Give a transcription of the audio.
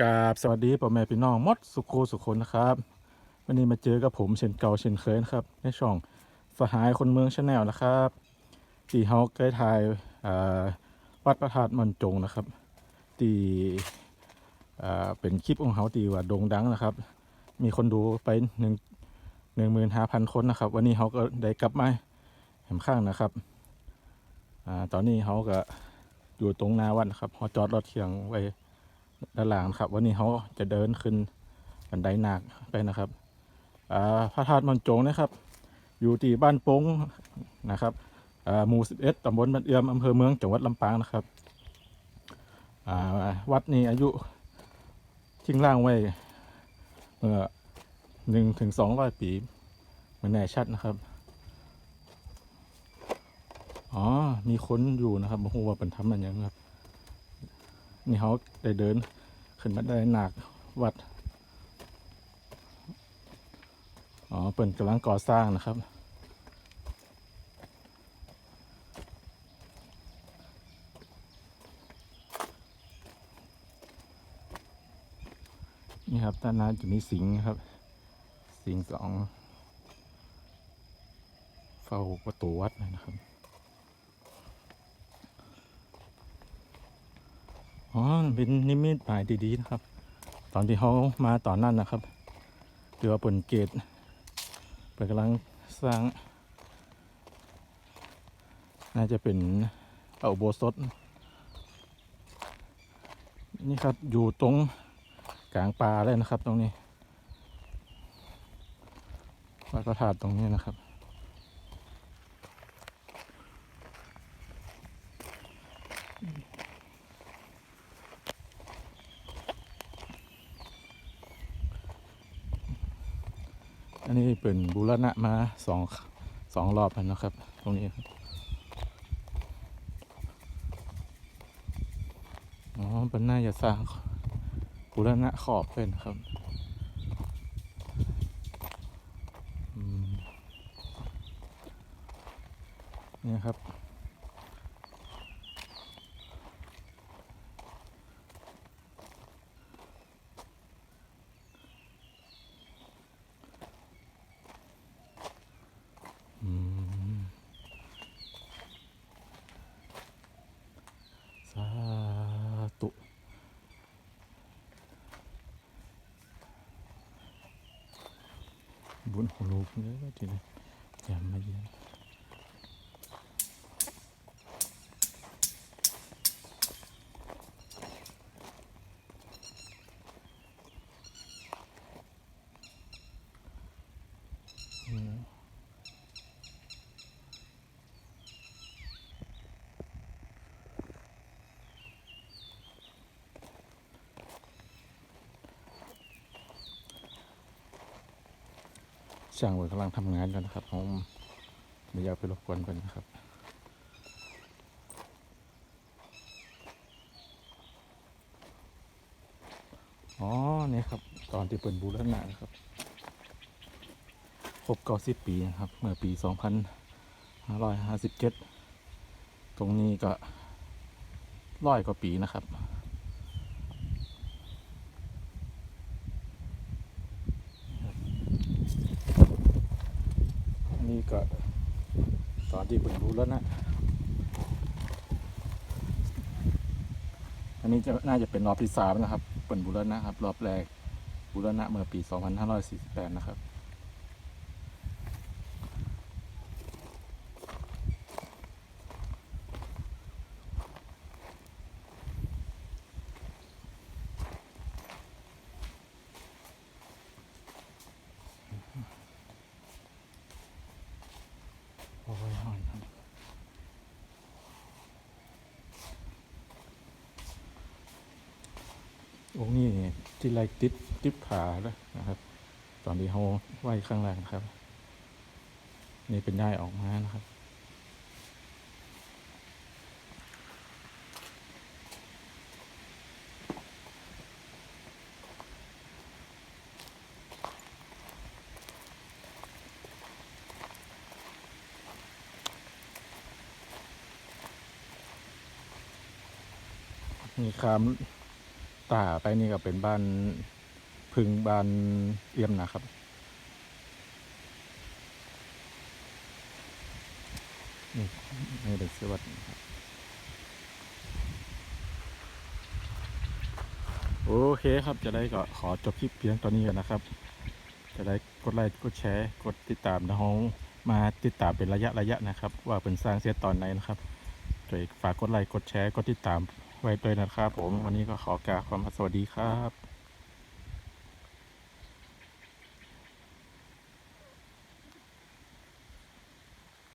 กาบสวัสดีพ่อแม่พี่น้องมดสุโคสุคนนะครับวันนี้มาเจอกับผมเช่นเก่าเช่นเคยนะครับในช่องสหายคนเมืองชาแนลนะครับที่เฮาเคยถ่ายวัดพระธาตุมันจงนะครับที่เป็นคลิปของเฮาที่ว่าโด่งดังนะครับ มีคนดูไปหนึ่งหนึ่งหมื่นห้าพันคนนะครับ วันนี้เฮาก็ได้กลับมาแหมข้างนะครับอตอนนี้เฮาก็อยู่ตรงหนาวัดนะครับเฮาจอดรถเคียงไว้ ด้านหลังครับ วันนี้เขาจะเดินขึ้นบันไดหนักไปนะครับพระธาตุมันจงนะครับ อยู่ที่บ้านโป้งนะครับหมู่11ตำบลบ้านเอื้อมอำเภอเมืองจังหวัดลำปางนะครับวัดนี้อายุทิ้งร่างไว้เมื่อหนึ่งถึงสองร้อยปีไม่แน่ชัดนะครับ อ๋อ มีคนอยู่นะครับโอ้โหว่าเป็นทำมันยังครับ นี่เขาได้เดิน ขึ้นมาได้หนักวัด อ๋อเปิ่นกำลังก่อสร้างนะครับ นี่ครับด้านหน้าจะมีสิงครับ สิงสอง เฝ้าประตูวัดนะครับ อ๋อเป็นนิมิตหมายดีๆนะครับ ตอนที่เขามาตอนนั้นนะครับเรือว่าเปิ่นเกตเปิดกำลังสร้าง น่าจะเป็นเอาโบสถนี่ครับอยู่ตรงกลางป่าเลยนะครับ ตรงนี้วัดพระธาตุตรงนี้นะครับ อันนี้เป็นบูรณะมาสองสองรอบแล้วนะครับ ตรงนี้ครับอ๋อเป็นน่าจะสร้างบูรณะขอบเป็นครับนี่ครับ บุญของลูกเยอะทีเดียวจำมาเยอะ ช่างเวกำลังทำงานกันนะครับผมไม่อยากไปรบกวนเพิ่นนะครับอ๋อนี่ครับ ตอนที่เปิดบูรณะนะครับครบเก้าสิบปีนะครับ เมื่อปีสองพันห้าร้อยห้าสิบเจ็ดตรงนี้ก็ร้อยกว่าปีนะครับ นี่ก็ตอนที่ผมรู้แล้วนะ อันนี้จะน่าจะเป็นรอบที่สามนะครับเป็นบูรณะครับ รอบแรกบูรณะเมื่อปี 2548 นะครับ โอ้ยหอนครับ องค์นี้ที่ไรติดติดขาแล้วนะครับ ตอนที่เขาไหวข้างล่างนะครับ นี่เป็นย่ายออกมานะครับมีคาม ตาไปนี่ก็เป็นบ้านพึงบ้านเอี่ยมนะครับ นี่นี่เป็นสวัสดีครับโอเคครับจะได้ก็ขอจบคลิปเพียงตอนนี้กันนะครับ จะได้กดไลค์กดแชร์ กดติดตามนะฮงมาติดตามเป็นระยะระยะนะครับ ว่าเป็นสร้างเสียตอนไหนนะครับช่วยฝากกดไลค์กดแชร์กดติดตาม ไว้ด้วยนะครับผม วันนี้ก็ขอกล่าวความสวัสดีครับ